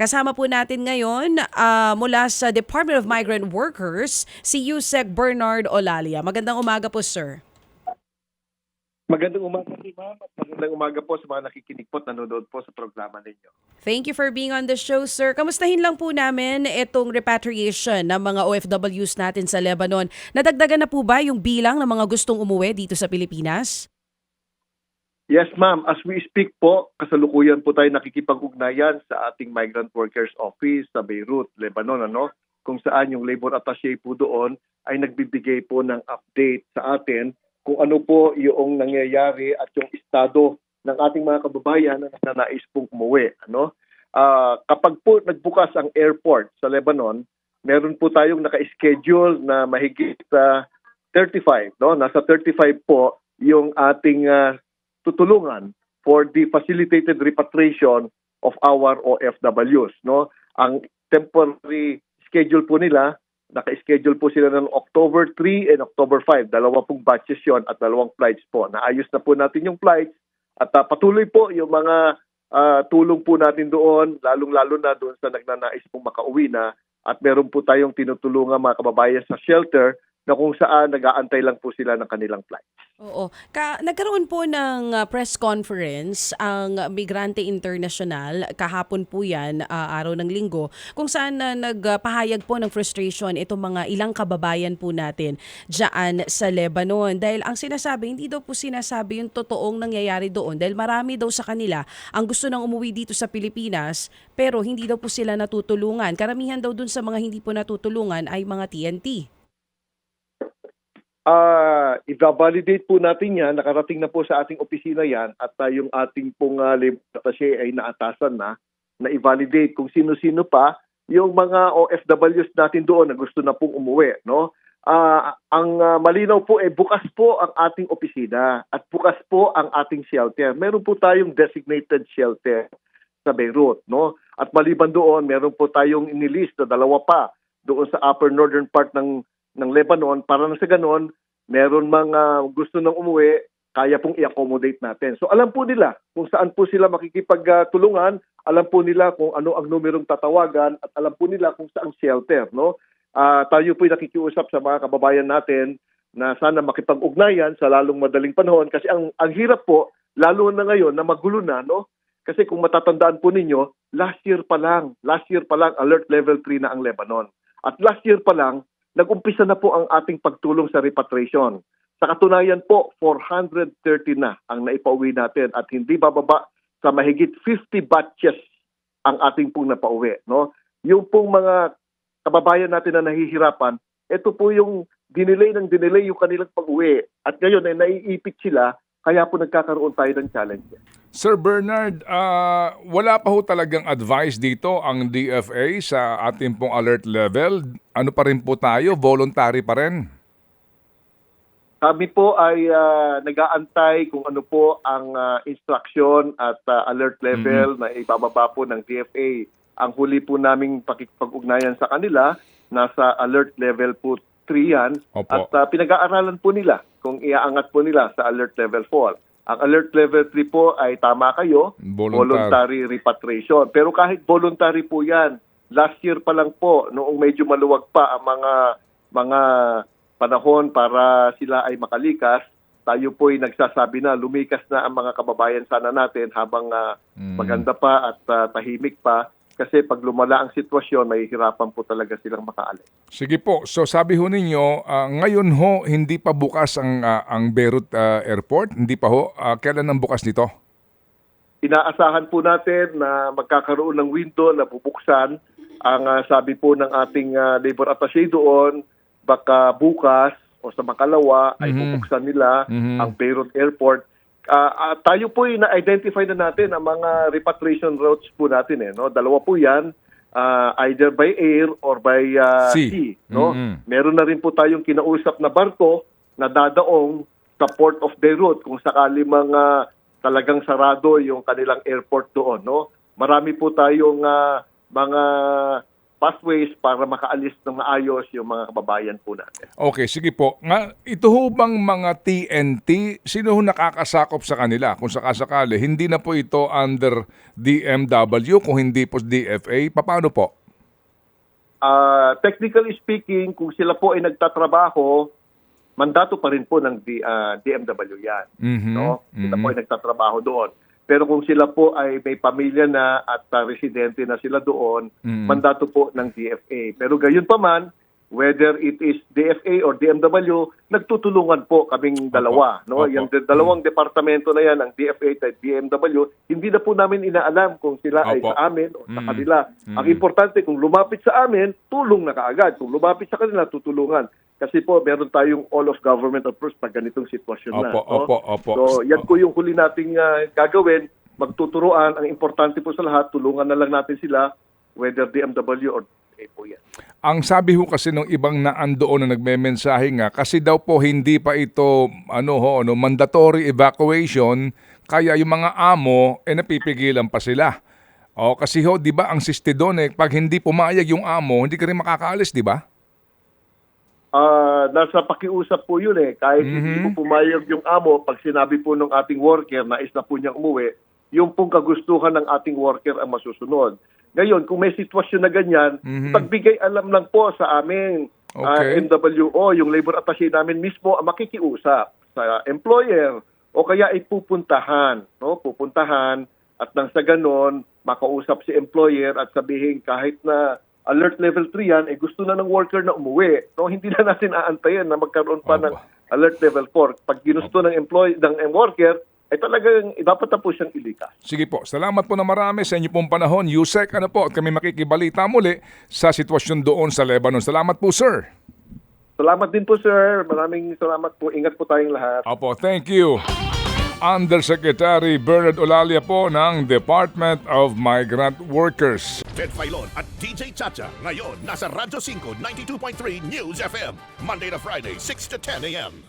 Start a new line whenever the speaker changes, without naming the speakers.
Kasama po natin ngayon ah, mula sa Department of Migrant Workers, si Yusek Bernard Olalia. Magandang umaga po, sir.
Magandang umaga si ma'am magandang umaga po sa mga nakikinig po at nanonood po sa programa ninyo.
Thank you for being on the show, sir. Kamustahin lang po namin itong repatriation ng mga OFWs natin sa Lebanon. Nadagdagan na po ba yung bilang ng mga gustong umuwi dito sa Pilipinas?
Yes ma'am, as we speak po, kasalukuyan po tayo nakikipag-ugnayan sa ating Migrant Workers Office sa Beirut, Lebanon, ano? kung saan yung labor attaché po doon ay nagbibigay po ng update sa atin kung ano po yung nangyayari at yung estado ng ating mga kababayan na nais pong umuwi. Ano? Ah, kapag po nagbukas ang airport sa Lebanon, meron po tayong naka-schedule na mahigit sa 35, no? Nasa 35 po yung ating ah, tutulungan for the facilitated repatriation of our OFWs, no? Ang temporary schedule po nila, naka-schedule po sila ng October 3 and October 5. Dalawa pong batches yon at dalawang flights po. Naayos na po natin yung flights at ah, patuloy po yung mga ah, tulong po natin doon, lalong-lalo na doon sa nagnanais pong makauwi na at meron po tayong tinutulungan mga kababayan sa shelter na kung saan nag-aantay lang po sila ng kanilang flight.
Oo. Ka nagkaroon po ng uh, press conference ang Migrante International kahapon po 'yan, uh, araw ng Linggo, kung saan na nagpahayag po ng frustration itong mga ilang kababayan po natin diyan sa Lebanon dahil ang sinasabi hindi daw po sinasabi yung totoong nangyayari doon dahil marami daw sa kanila ang gusto nang umuwi dito sa Pilipinas pero hindi daw po sila natutulungan. Karamihan daw dun sa mga hindi po natutulungan ay mga TNT.
Ah, i-validate po natin yan. Nakarating na po sa ating opisina yan at ah, yung ating pong uh, labor attaché ay naatasan na na i-validate kung sino-sino pa yung mga OFWs natin doon na gusto na pong umuwi, no? Ah, ang ah, malinaw po ay bukas po ang ating opisina at bukas po ang ating shelter. Meron po tayong designated shelter sa Beirut, no? At maliban doon, meron po tayong inilist na dalawa pa doon sa upper northern part ng ng Lebanon para na sa ganon, meron mga gusto nang umuwi, kaya pong i-accommodate natin. So alam po nila kung saan po sila makikipagtulungan, alam po nila kung ano ang numerong tatawagan at alam po nila kung saan shelter, no? Ah, tayo po nakikiusap sa mga kababayan natin na sana makipag-ugnayan sa lalong madaling panahon kasi ang ang hirap po lalo na ngayon na magulo na, no? Kasi kung matatandaan po ninyo, last year pa lang, last year pa lang alert level 3 na ang Lebanon. At last year pa lang, nag-umpisa na po ang ating pagtulong sa repatriation. Sa katunayan po, 430 na ang naipauwi natin at hindi bababa sa mahigit 50 batches ang ating pong napauwi. No? Yung pong mga kababayan natin na nahihirapan, ito po yung dinelay ng dinelay yung kanilang pag-uwi. At ngayon ay naiipit sila, kaya po nagkakaroon tayo ng challenge.
Sir Bernard, ah, wala pa ho talagang advice dito ang DFA sa ating pong alert level. Ano pa rin po tayo? Voluntary pa rin?
Kami po ay ah, nag-aantay kung ano po ang ah, instruction at ah, alert level na ibababa po ng DFA. Ang huli po naming pakikipag-ugnayan sa kanila, nasa alert level po 3 yan.
Opo.
At ah, pinag-aaralan po nila kung iaangat po nila sa alert level 4. Ang alert level 3 po ay tama kayo,
Voluntary.
voluntary repatriation. Pero kahit voluntary po yan, last year pa lang po, noong medyo maluwag pa ang mga mga panahon para sila ay makalikas, tayo po ay nagsasabi na lumikas na ang mga kababayan sana natin habang ah,
Mm.
maganda pa at ah, tahimik pa. Kasi pag lumala ang sitwasyon, mahihirapan po talaga silang makaalis.
Sige po. So sabi ho ninyo, ah, ngayon ho hindi pa bukas ang ah, ang Beirut ah, Airport? Hindi pa ho? Ah, kailan ang bukas nito?
Inaasahan po natin na magkakaroon ng window na bubuksan. Ang ah, sabi po ng ating ah, labor attaché doon, baka bukas o sa makalawa ay
Mhm.
bubuksan nila
Mhm.
ang Beirut Airport. Ah, tayo po ay na-identify na natin ang mga repatriation routes po natin. Eh, no? Dalawa po yan, ah, either by air or by ah,
Sea.
sea. no?
Mhm.
Meron na rin po tayong kinausap na barko na dadaong sa Port of Beirut kung sakali mga talagang sarado yung kanilang airport doon. No? Marami po tayong ah, mga pathways para makaalis ng maayos yung mga kababayan po natin.
Okay, sige po. Nga, ito ho bang mga TNT, sino ho nakakasakop sa kanila? Kung sakasakali, hindi na po ito under DMW, kung hindi po DFA, paano po?
Ah, technically speaking, kung sila po ay nagtatrabaho, mandato pa rin po ng D, ah, DMW yan.
Mhm,
No? Sila
mhm.
po ay nagtatrabaho doon. Pero kung sila po ay may pamilya na at ah, residente na sila doon,
Mhm.
mandato po ng DFA. Pero gayon pa man, whether it is DFA or DMW, nagtutulungan po kaming dalawa. No?
Opo.
Yung dalawang departamento na yan, ang DFA at DMW, hindi na po namin inaalam kung sila ay
Opo.
sa amin o sa
Mm.
kanila. Ang importante, kung lumapit sa amin, tulong na kaagad. Kung lumapit sa kanila, tutulungan. Kasi po, meron tayong all of government approach pag ganitong sitwasyon na.
Opo,
no?
opo, opo.
So, yan po yung huli nating ah, gagawin. Magtuturuan. Ang importante po sa lahat, tulungan na lang natin sila, whether DMW or DFA po yan.
Ang sabi ho kasi ng ibang naandoon na nagmemensahe nga, kasi daw po hindi pa ito ano ho, no, mandatory evacuation, kaya yung mga amo, eh napipigilan pa sila. O, kasi ho, di ba, ang siste doon eh, pag hindi pumayag yung amo, hindi ka rin makakaalis, di ba?
Ah, nasa pakiusap po yun eh. Kahit hindi
Mhm.
po pumayag yung amo, pag sinabi po ng ating worker na is na po niyang umuwi, yung pong kagustuhan ng ating worker ang masusunod. Ngayon, kung may sitwasyon na ganyan,
Mhm.
pagbigay alam lang po sa aming ah,
Okay.
MWO, yung labor attaché namin mismo ang makikiusap sa employer o kaya ay pupuntahan, no? Pupuntahan at nang sa ganon, makausap si employer at sabihin kahit na alert level 3 yan, eh gusto na ng worker na umuwi. No, hindi na natin aantayin na magkaroon pa
Opo.
ng alert level 4. Pag ginusto ng employee ng worker, ay talagang dapat na po siyang ilikas.
Sige po, salamat po na marami sa inyo pong panahon. Yusek, ano po, at kami makikibalita muli sa sitwasyon doon sa Lebanon. Salamat po, sir.
Salamat din po sir. Maraming salamat po. Ingat po tayong lahat.
Opo, thank you. Undersecretary Bernard Olalia po ng Department of Migrant Workers.
Ted Filon at DJ Chacha. Ngayon, nasa Radyo 5, 92.3 News FM. Monday to Friday, 6 to 10 a.m.